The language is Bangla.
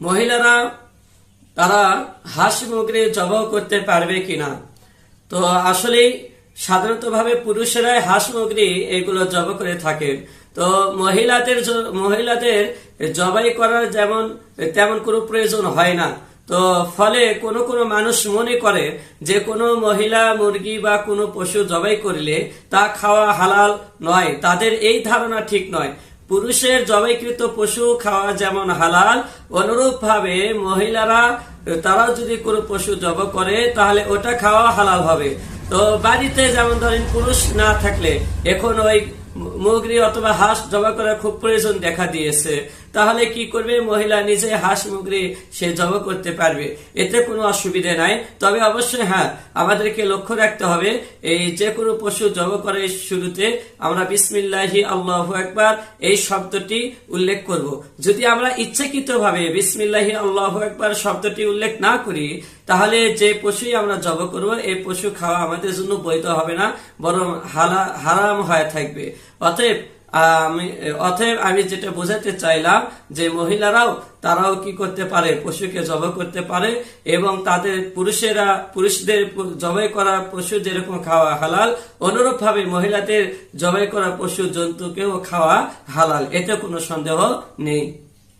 মহিলারা, তারা হাঁস মুগরি জবাই করতে পারবে কিনা? তো আসলে সাধারণতভাবে পুরুষেরাই হাঁস মুগরি এগুলো জব করে থাকে। তো মহিলাদের মহিলাদের জবাই করার যেমন, তেমন কোনো প্রয়োজন হয় না। তো ফলে কোনো কোনো মানুষ মনে করে যে কোনো মহিলা মুরগি বা কোনো পশু জবাই করলে তা খাওয়া হালাল নয়। তাদের এই ধারণা ঠিক নয়। পুরুষের জবাইকৃত পশু খাওয়া যেমন হালাল অনুরূপ ভাবে মহিলারা তারা যদি কোনো পশু জব করে, তাহলে ওটা খাওয়া হালাল হবে। তো বাড়িতে যেমন ধরেন পুরুষ না থাকলে, এখন ওই মুগরি অথবা হাঁস জবা করার খুব প্রয়োজন দেখা দিয়েছে। তাহলে কি করবে? মহিলা নিজে হাঁস, মুগরি সে জবা করতে পারবে। এতে কোনো অসুবিধে নাই। তবে অবশ্যই হ্যাঁ আমাদেরকে লক্ষ্য রাখতে হবে, এই যে কোনো পশু জব করার শুরুতে আমরা বিসমিল্লাহি আল্লাহ একবার এই শব্দটি উল্লেখ করব। যদি আমরা ইচ্ছাকৃত ভাবে বিসমিল্লাহি আল্লাহ একবার শব্দটি উল্লেখ না করি, তাহলে যে পশুই আমরা জব করব, এই পশু খাওয়া আমাদের জন্য বৈধ হবে না, বরং হারাম হয়ে থাকবে। অতএব আমি অতএব আমি যেটা বোঝাতে চাইলাম যে মহিলারাও তারাও কি করতে পারে? পশুকে জবাই করতে পারে এবং তাদের পুরুষেরা, পুরুষদের জবাই করা পশু যেরকম খাওয়া হালাল অনুরূপ ভাবে মহিলাদের জবাই করা পশু জন্তুকেও খাওয়া হালাল। এতে কোনো সন্দেহ নেই।